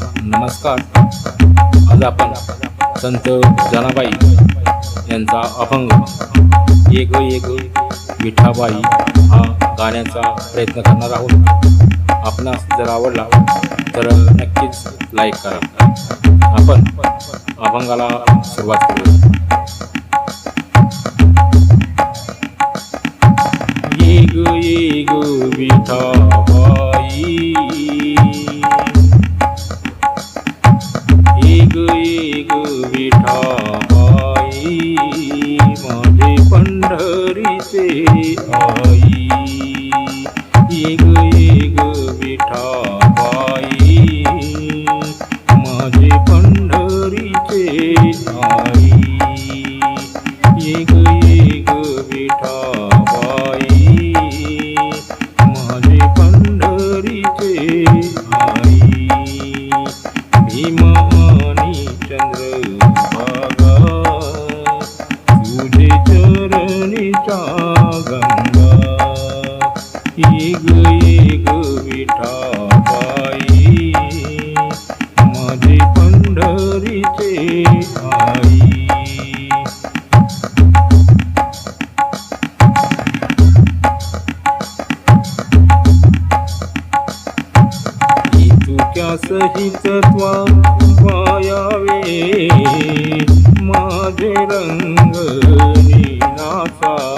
नमस्कार. आज आपण संत जनाबाई यांचा अभंग एक एक विठाबाई हा गाण्याचा प्रयत्न करणार आहोत. आपणास जर आवडला तर नक्कीच लाईक करा. आपण अभंगाला सुरुवात करू एक एक विठाबाई विठाबाई माझे पंढरीचे आई येग येग विठाबाई माझे पंढरीचे आई येग येग विठाबाई विठाबाई माझे पंढरीचे आई सहित त्वा पायावे माझे रंग नाचावे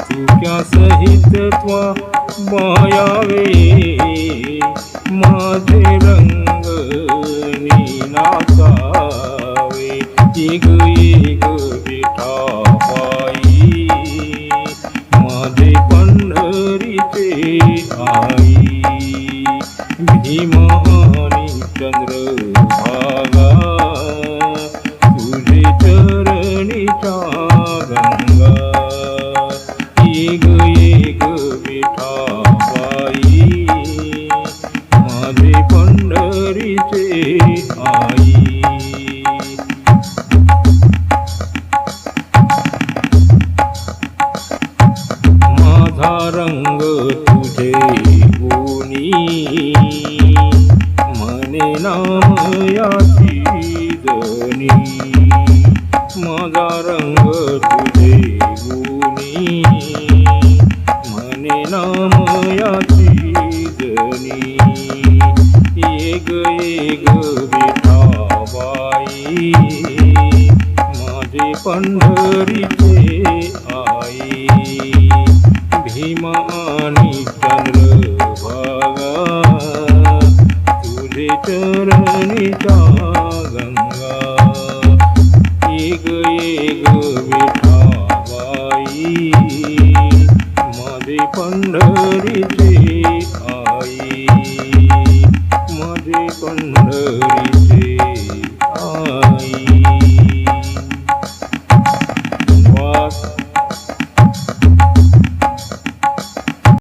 तुझ्या सहित त्वा मायावे माझे रंग नाचावे एक एक विठाबाई माझे पंढरीचे आई भीम चंद्र भागा तुझे चरणीच्या म्हणे नाम याची जणी माझा रंग तुझे गुणी म्हणे नाम याची जणी एक एक विठाबाई माझे पंढरीचे आई तुझे चरणीच्या गंगा एक एक विठाबाई माझे